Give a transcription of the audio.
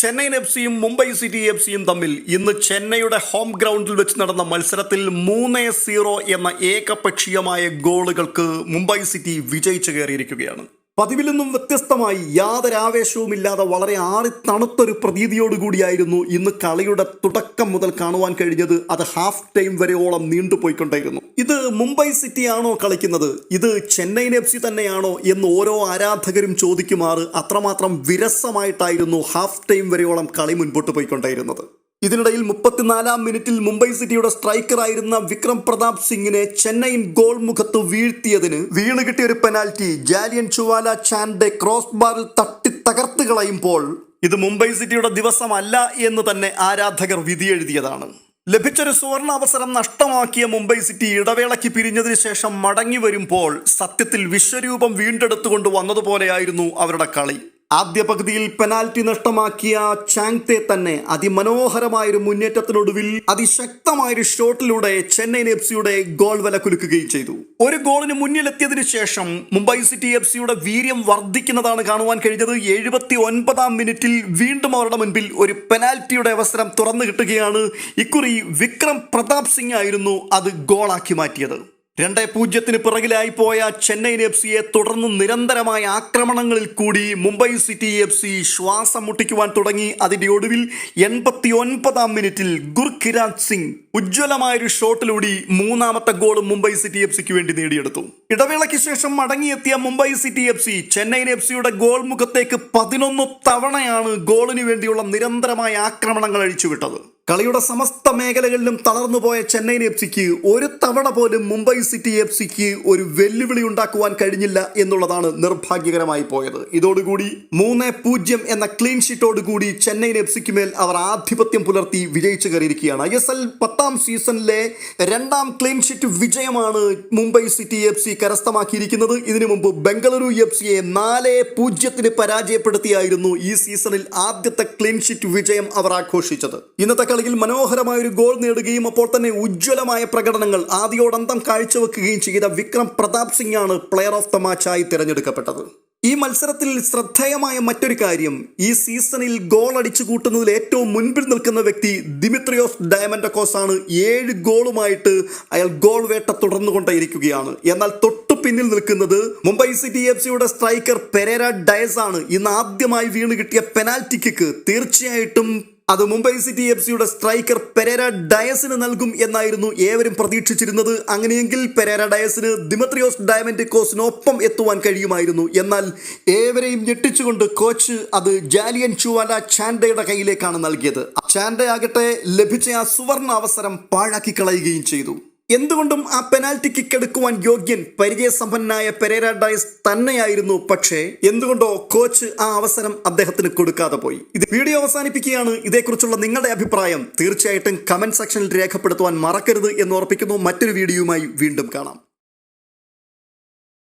Chennaiyin F സിയും Mumbai city F സിയും തമ്മിൽ ഇന്ന് ചെന്നൈയുടെ ഹോം ഗ്രൗണ്ടിൽ വെച്ച് നടന്ന മത്സരത്തിൽ മൂന്ന് സീറോ എന്ന ഏകപക്ഷീയമായ ഗോളുകൾക്ക് മുംബൈ സിറ്റി വിജയിച്ചു കയറിയിരിക്കുകയാണ്. പതിവിൽ നിന്നും വ്യത്യസ്തമായി യാതൊരു ആവേശവുമില്ലാതെ വളരെ ആറി തണുത്തൊരു പ്രതീതിയോടുകൂടിയായിരുന്നു ഇന്ന് കളിയുടെ തുടക്കം മുതൽ കാണുവാൻ കഴിഞ്ഞത്. അത് ഹാഫ് ടൈം വരെയോളം നീണ്ടുപോയിക്കൊണ്ടായിരുന്നു. ഇത് മുംബൈ സിറ്റി ആണോ കളിക്കുന്നത്? ഇത് ചെന്നൈ എഫ് സി തന്നെയാണോ എന്ന് ഓരോ ആരാധകരും ചോദിക്കുമാറ്. അത്രമാത്രം വിരസമായിട്ടായിരുന്നു ഹാഫ് ടൈം വരെയോളം കളി മുൻപോട്ട് പോയിക്കൊണ്ടായിരുന്നത്. ഇതിനിടയിൽ മുപ്പത്തിനാലാം മിനിറ്റിൽ മുംബൈ സിറ്റിയുടെ സ്ട്രൈക്കറായിരുന്ന വിക്രം പ്രതാപ് സിംഗിനെ ചെന്നൈയിൻ ഗോൾ മുഖത്ത് വീഴ്ത്തിയതിന് വീണ് കിട്ടിയ ഒരു പെനാൽറ്റി. ജാലിയൻ ചുവാല ചാൻഡെ ക്രോസ് ബാറിൽ തട്ടി തകർത്ത് കളയുമ്പോൾ ഇത് മുംബൈ സിറ്റിയുടെ ദിവസമല്ല എന്ന് തന്നെ ആരാധകർ വിധിയെഴുതിയതാണ്. ലഭിച്ചൊരു സുവർണ അവസരം നഷ്ടമാക്കിയ മുംബൈ സിറ്റി ഇടവേളയ്ക്ക് പിരിഞ്ഞതിന് ശേഷം മടങ്ങി വരുമ്പോൾ സത്യത്തിൽ വിശ്വരൂപം വീണ്ടെടുത്തുകൊണ്ട് വന്നതുപോലെയായിരുന്നു അവരുടെ കളി. ആദ്യ പകുതിയിൽ പെനാൽറ്റി നഷ്ടമാക്കിയ ചാങ്തെ തന്നെ അതിമനോഹരമായൊരു മുന്നേറ്റത്തിനൊടുവിൽ അതിശക്തമായൊരു ഷോട്ടിലൂടെ ചെന്നൈയിൻ എഫ് സിയുടെ ഗോൾ വില കുലുക്കുകയും ചെയ്തു. ഒരു ഗോളിന് മുന്നിലെത്തിയതിനു ശേഷം മുംബൈ സിറ്റി എഫ് സിയുടെ വീര്യം വർദ്ധിക്കുന്നതാണ് കാണുവാൻ കഴിഞ്ഞത്. എഴുപത്തി ഒൻപതാം മിനിറ്റിൽ വീണ്ടും അവരുടെ മുൻപിൽ ഒരു പെനാൽറ്റിയുടെ അവസരം തുറന്നു കിട്ടുകയാണ്. ഇക്കുറി വിക്രം പ്രതാപ് സിംഗ് ആയിരുന്നു അത് ഗോളാക്കി മാറ്റിയത്. രണ്ട് പൂജ്യത്തിന് പിറകിലായി പോയ ചെന്നൈ എഫ് സിയെ തുടർന്ന് നിരന്തരമായ ആക്രമണങ്ങളിൽ കൂടി മുംബൈ സിറ്റി എഫ് സി ശ്വാസം മുട്ടിക്കുവാൻ തുടങ്ങി. അതിന്റെ ഒടുവിൽ എൺപത്തി ഒൻപതാം മിനിറ്റിൽ ഗുർഖിരാജ് സിംഗ് ഉജ്ജ്വലമായൊരു ഷോട്ടിലൂടെ മൂന്നാമത്തെ ഗോളും മുംബൈ സിറ്റി എഫ് സിക്ക് വേണ്ടി നേടിയെടുത്തു. ഇടവേളയ്ക്ക് ശേഷം മടങ്ങിയെത്തിയ Mumbai City F C Chennaiyin F സിയുടെ ഗോൾ മുഖത്തേക്ക് പതിനൊന്ന് തവണയാണ് ഗോളിന് വേണ്ടിയുള്ള നിരന്തരമായ ആക്രമണങ്ങൾ അഴിച്ചുവിട്ടത്. കളിയുടെ സമസ്ത മേഖലകളിലും തളർന്നുപോയ ചെന്നൈ എഫ് സിക്ക് ഒരു തവണ പോലും മുംബൈ സിറ്റി എഫ് സിക്ക് ഒരു വെല്ലുവിളി ഉണ്ടാക്കുവാൻ കഴിഞ്ഞില്ല എന്നുള്ളതാണ് നിർഭാഗ്യകരമായി പോയത്. ഇതോടുകൂടി മൂന്ന് പൂജ്യം എന്ന ക്ലീൻ ഷീറ്റോടുകൂടി ചെന്നൈയിൻ എഫ് സിക്ക് മേൽ അവർ ആധിപത്യം പുലർത്തി വിജയിച്ചു കയറിയിരിക്കുകയാണ്. ഐ എസ് എൽ പത്താം സീസണിലെ രണ്ടാം ക്ലീൻ ഷീറ്റ് വിജയമാണ് മുംബൈ സിറ്റി എഫ് സി കരസ്ഥമാക്കിയിരിക്കുന്നത്. ഇതിനു മുമ്പ് ബംഗളൂരു എഫ് സിയെ നാല് പൂജ്യത്തിന് പരാജയപ്പെടുത്തിയായിരുന്നു ഈ സീസണിൽ ആദ്യത്തെ ക്ലീൻ ഷീറ്റ് വിജയം അവർ ആഘോഷിച്ചത്. ഇന്നത്തെ കളിയിൽ മനോഹരമായ ഒരു ഗോൾ നേടുകയും അപ്പോൾ തന്നെ ഉജ്ജ്വലമായ പ്രകടനങ്ങൾ ആദ്യോടന്തം കാഴ്ചവെക്കുകയും ചെയ്ത വിക്രം പ്രതാപ് സിംഗ് ആണ് പ്ലെയർ ഓഫ് ദ മാച്ചായി തിരഞ്ഞെടുക്കപ്പെട്ടത്. ഈ മത്സരത്തിൽ ശ്രദ്ധേയമായ മറ്റൊരു കാര്യം ഈ സീസണിൽ ഗോൾ അടിച്ചു കൂട്ടുന്നതിൽ ഏറ്റവും മുൻപിൽ നിൽക്കുന്ന വ്യക്തി ദിമിത്രിയോസ് ഡയമൻഡക്കോസ് ആണ് ഏഴ് ഗോളുമായിട്ട് അയാൾ ഗോൾ വേട്ട തുടർന്നുകൊണ്ടേയിരിക്കുകയാണ്. എന്നാൽ തൊട്ടു പിന്നിൽ നിൽക്കുന്നത് മുംബൈ സിറ്റി എഫ് സിയുടെ സ്ട്രൈക്കർ പെരേര ഡയസ് ആണ് ഇന്ന് ആദ്യമായി വീണ് കിട്ടിയ പെനാൽറ്റി കിക്ക് തീർച്ചയായിട്ടും അത് മുംബൈ സിറ്റി എഫ് സിയുടെ സ്ട്രൈക്കർ പെരേര ഡയസിന് നൽകും എന്നായിരുന്നു ഏവരും പ്രതീക്ഷിച്ചിരുന്നത്. അങ്ങനെയെങ്കിൽ പെരേര ഡയസിന് ദിമത്രിയോസ് ഡയമൻഡ് കോസിനൊപ്പം എത്തുവാൻ കഴിയുമായിരുന്നു. എന്നാൽ ഏവരെയും ഞെട്ടിച്ചുകൊണ്ട് കോച്ച് അത് ജാലിയൻ ചുവാല ചാൻഡയുടെ കയ്യിലേക്കാണ് നൽകിയത്. ചാൻഡയാകട്ടെ ലഭിച്ച ആ സുവർണ അവസരം പാഴാക്കി കളയുകയും ചെയ്തു. എന്തുകൊണ്ടും ആ പെനാൽറ്റി കിക്ക് എടുക്കുവാൻ യോഗ്യൻ പരിചയസമ്പന്നനായ പെരേര ഡയസ് തന്നെയായിരുന്നു. പക്ഷേ എന്തുകൊണ്ടോ കോച്ച് ആ അവസരം അദ്ദേഹത്തിന് കൊടുക്കാതെ പോയി. ഇത് വീഡിയോ അവസാനിപ്പിക്കുകയാണ്. ഇതേക്കുറിച്ചുള്ള നിങ്ങളുടെ അഭിപ്രായം തീർച്ചയായിട്ടും കമന്റ് സെക്ഷനിൽ രേഖപ്പെടുത്തുവാൻ മറക്കരുത് എന്ന് ഓർപ്പിക്കുന്നു. മറ്റൊരു വീഡിയോയുമായി വീണ്ടും കാണാം.